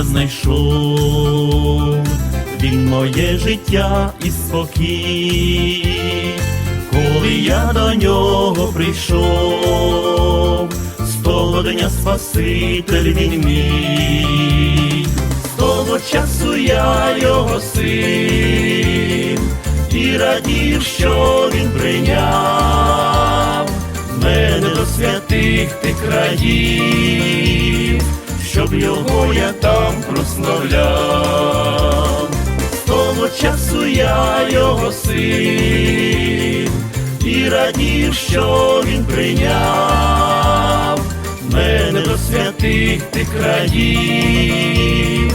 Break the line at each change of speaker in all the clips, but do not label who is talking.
я знайшов, він моє життя і спокій, коли я до нього прийшов, з того дня Спаситель він мій, з того часу я його син, і радів, що він прийняв мене до святих ти країв, щоб його я там прославляв. Того часу я його син, і радів, що він прийняв мене до святих ти країв,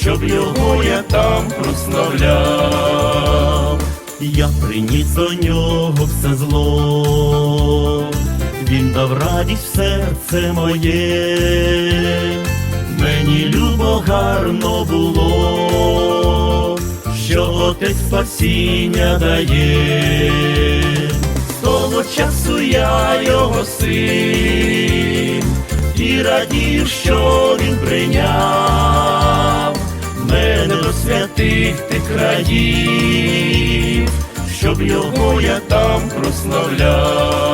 щоб його я там прославляв. Я приніс до нього все зло, він дав радість в серце моє, мені любо гарно було, що отець спасіння дає, з того часу я його син, і радів, що він прийняв мене до святих ти країв, щоб його я там прославляв.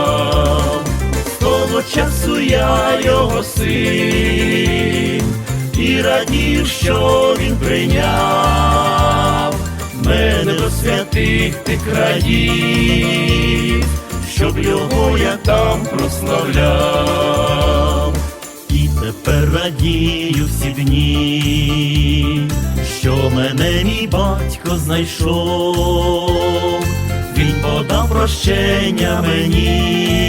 З того часу я його син, і радів, що він прийняв мене до святих ти країв, щоб його я там прославляв. І тепер радію всі дні, що мене мій батько знайшов, він подав прощення мені,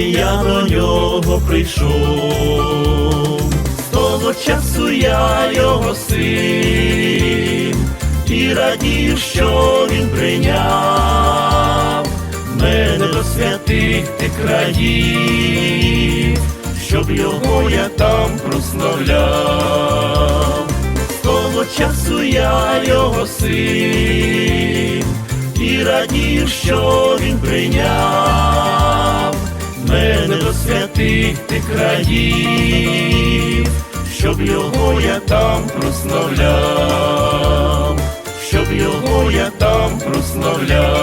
я до нього прийшов. Того часу я його син, і радів, що він прийняв мене до святих ти країв, щоб його я там прославляв. З того часу я його син, і радів, що він прийняв святих ти країв, щоб його я там прославляв, щоб його я там прославляв.